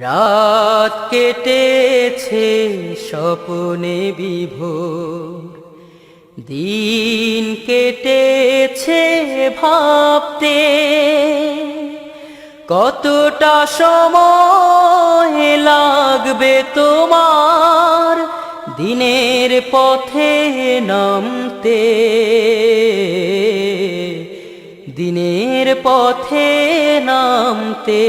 রাত কেটেছে স্বপনে বিভোর। দিন কেটেছে ভাবতে। কতটা সময় লাগবে তোমার দিনের পথে নামতে? দিনের পথে নামতে।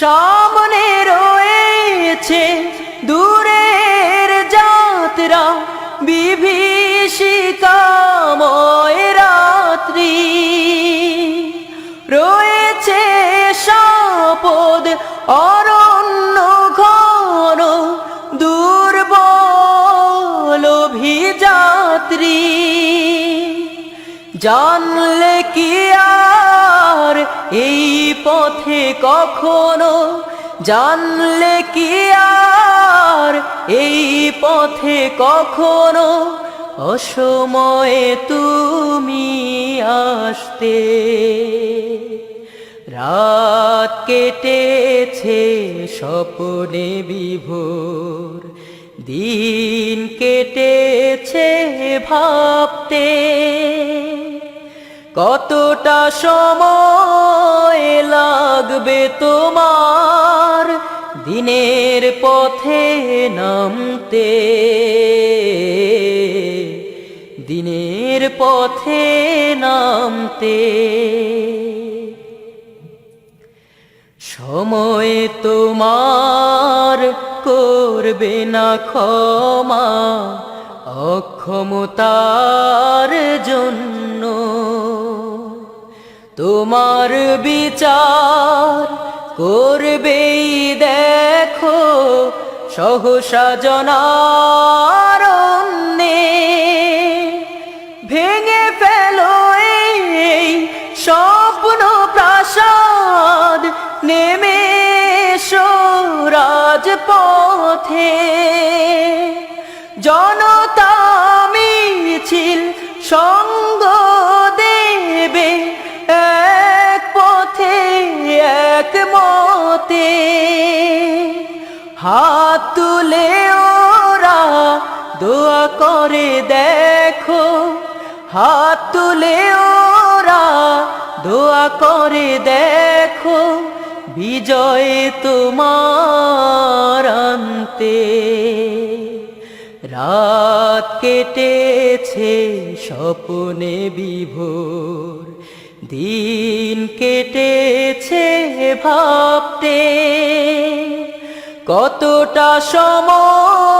সামনে রয়েছে দূরের যাত্রা বিভীষিকাময় রাত্রি। রয়েছে সাপদ, অরণ্য ঘন, দুর্বল অভিযাত্রী। জানলে কি আর পথে কখনো জানলে কি আর? এই পথে কখনো অসময়ে তুমি আসতে। রাত কেটেছে স্বপনে বিভোর, দিন কেটেছে ভাবতে। কতটা সময় লাগবে তোমার দিনের পথে নামতে? দিনের পথে নামতে। সময় তোমার করবে না ক্ষমা, অক্ষমতার জন্য। তোমার বিচার করবেই দেখো, সহসা জনার ভেঙে ফেলো এই স্বপ্ন প্রাসাদ। নেমে রাজপথে। জনতা মিছিল সঙ্গ দোয়া করে দেখো, হাত তুলে ওরা দোয়া করে দেখো, বিজয় তোমার আনতে। রাত কেটেছে স্বপনে বিভোর, দিন কেটেছে ভাবতে। কতটা সময়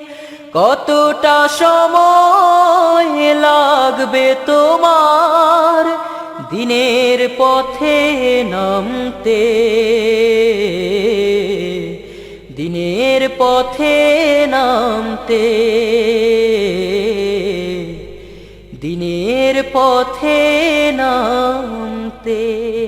কতটা সময় লাগবে তোমার দিনের পথে নামতে? দিনের পথে নামতে। দিনের পথে নামতে।